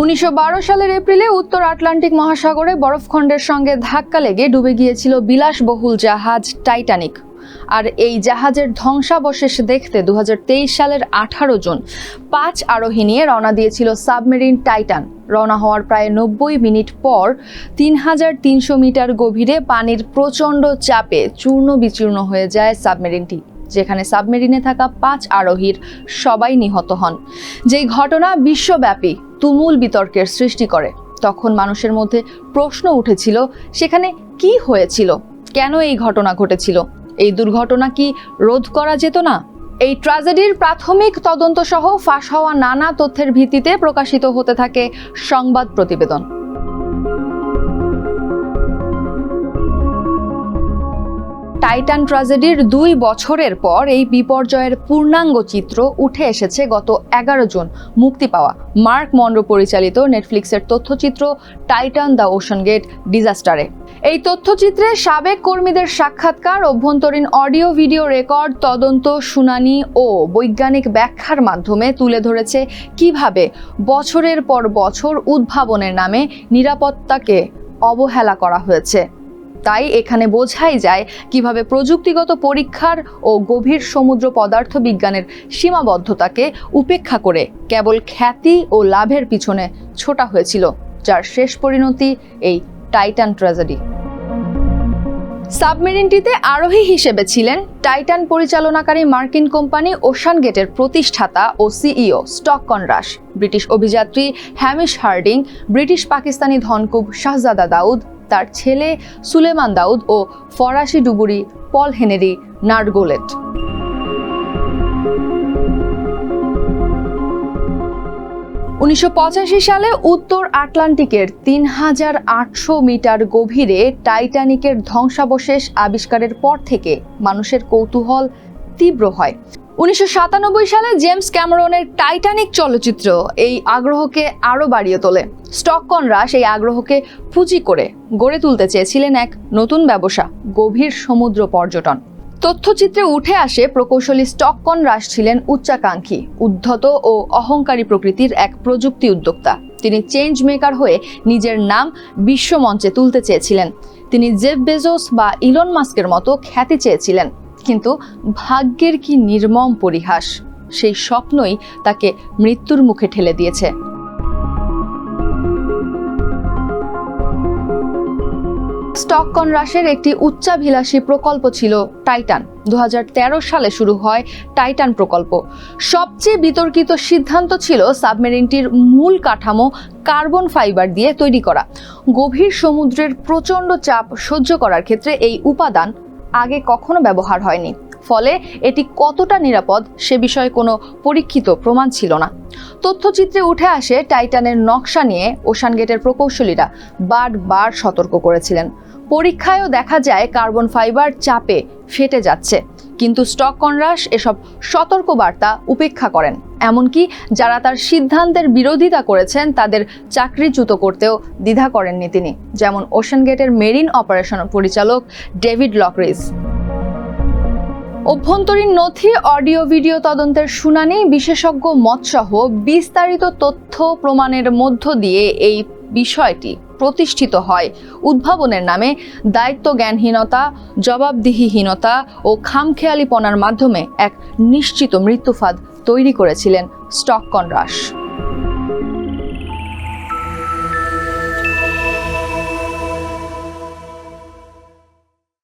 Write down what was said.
উনিশশো বারো সালের এপ্রিলে উত্তর আটলান্টিক মহাসাগরে বরফখণ্ডের সঙ্গে ধাক্কা লেগে ডুবে গিয়েছিল বিলাসবহুল জাহাজ টাইটানিক। আর এই জাহাজের ধ্বংসাবশেষ দেখতে দু হাজার তেইশ সালের আঠারো জুন পাঁচ আরোহী নিয়ে রওনা দিয়েছিল সাবমেরিন টাইটান। রওনা হওয়ার প্রায় নব্বই মিনিট পর তিন হাজার তিনশো মিটার গভীরে পানির প্রচণ্ড চাপে চূর্ণ বিচূর্ণ হয়ে যায় সাবমেরিনটি, যেখানে সাবমেরিনে থাকা পাঁচ আরোহীর সবাই নিহত হন। যেই ঘটনা বিশ্বব্যাপী তুমুল বিতর্কের সৃষ্টি করে। তখন মানুষের মধ্যে প্রশ্ন উঠেছিল, সেখানে কি হয়েছিল? কেন এই ঘটনা ঘটেছিল? এই দুর্ঘটনা কি রোধ করা যেত না? এই ট্র্যাজেডির প্রাথমিক তদন্ত সহ ফাঁস হওয়া নানা তথ্যের ভিত্তিতে প্রকাশিত হতে থাকে সংবাদ প্রতিবেদন। টাইটান ট্রাজেডির দুই বছরের পর এই বিপর্যয়ের পূর্ণাঙ্গ চিত্র উঠে এসেছে গত এগারো জুন। মুক্তি পাওয়া মার্ক মন্ডো পরিচালিত নেটফ্লিক্সের তথ্যচিত্র টাইটান দ্য ওশন গেট ডিজাস্টারে এই তথ্যচিত্রে সাবেক কর্মীদের সাক্ষাৎকার, অভ্যন্তরীণ অডিও, ভিডিও রেকর্ড, তদন্ত, শুনানি ও বৈজ্ঞানিক ব্যাখ্যার মাধ্যমে তুলে ধরেছে কীভাবে বছরের পর বছর উদ্ভাবনের নামে নিরাপত্তাকে অবহেলা করা হয়েছে। তাই এখানে বোঝাই যায় কীভাবে প্রযুক্তিগত পরীক্ষার ও গভীর সমুদ্র পদার্থ বিজ্ঞানের সীমাবদ্ধতাকে উপেক্ষা করে কেবল খ্যাতি ও লাভের পিছনে ছোটা হয়েছিল, যার শেষ পরিণতি এই টাইটান ট্র্যাজেডি। সাবমেরিনটিতে আরোহী হিসেবে ছিলেন টাইটান পরিচালনাকারী মার্কিন কোম্পানি ওশান গেটের প্রতিষ্ঠাতা ও সিইও স্টক কনরাস ব্রিটিশ অভিযাত্রী হ্যামিশ হার্ডিং, ব্রিটিশ পাকিস্তানি ধনকুব শাহজাদা দাউদ তার ছেলে সুলেমান দাউদ ও ফরাসি ডুবুরি পল হেনেরি নার্গোলেট উনিশশো পঁচাশি সালে উত্তর আটলান্টিকের তিন হাজার আটশো মিটার গভীরে টাইটানিকের ধ্বংসাবশেষ আবিষ্কারের পর থেকে মানুষের কৌতূহল তীব্র হয়। উনিশশো সাতানব্বই সালে জেমস ক্যামেরনের টাইটানিক চলচ্চিত্র এই আগ্রহকে আরও বাড়িয়ে তোলে। স্টক কনরাস এই আগ্রহকে পুঁজি করে গড়ে তুলতে চেয়েছিলেন এক নতুন ব্যবসা, গভীর সমুদ্র পর্যটন। তথ্যচিত্রে উঠে আসে প্রকৌশলী স্টককন রাস ছিলেন উচ্চাকাঙ্ক্ষী, উদ্ধত ও অহংকারী প্রকৃতির এক প্রযুক্তি উদ্যোক্তা। তিনি চেঞ্জ মেকার হয়ে নিজের নাম বিশ্বমঞ্চে তুলতে চেয়েছিলেন। তিনি জেফ বেজোস বা ইলন মাস্কের মতো খ্যাতি চেয়েছিলেন। কিন্তু ভাগ্যের কি নির্মম পরিহাস? সেই স্বপ্নই তাকে মৃত্যুর মুখে ঠেলে দিয়েছে। স্টককন রাশের একটি উচ্চাভিলাষী প্রকল্প ছিল টাইটান। দু হাজার তেরো সালে শুরু হয় টাইটান প্রকল্প। সবচেয়ে বিতর্কিত সিদ্ধান্ত ছিল সাবমেরিনটির মূল কাঠামো কার্বন ফাইবার দিয়ে তৈরি করা। গভীর সমুদ্রের প্রচণ্ড চাপ সহ্য করার ক্ষেত্রে এই উপাদান আগে কখনো ব্যবহার হয়নি। ফলে এটি কতটা নিরাপদ সে বিষয়ে কোনো পরীক্ষিত প্রমাণ ছিল না। তথ্যচিত্রে উঠে আসে টাইটানের নকশা নিয়ে ওশান গেটের প্রকৌশলীরা বারবার সতর্ক করেছিলেন। পরীক্ষায়ও দেখা যায় কার্বন ফাইবার চাপে ফেটে যাচ্ছে। কিন্তু স্টক কনরাস এসব সতর্ক বার্তা উপেক্ষা করেন। এমনকি যারা তার সিদ্ধান্তের বিরোধিতা করেছেন, তাদের চাকরিচ্যুত করতেও দ্বিধা করেননি তিনি, যেমন ওশান গেটের মেরিন অপারেশন পরিচালক ডেভিড লকরিজ। অভ্যন্তরীণ নথি, অডিও, ভিডিও তদন্তের শুনানি, বিশেষজ্ঞ মতসহ বিস্তারিত তথ্য প্রমাণের মধ্য দিয়ে এই বিষয়টি প্রতিষ্ঠিত হয়। উদ্ভাবনের নামে দায়িত্ব জ্ঞানহীনতা জবাবদিহিহীনতা ও খামখেয়ালিপনার মাধ্যমে এক নিশ্চিত মৃত্যুফাদ তৈরি করেছিলেন স্টক কনরাস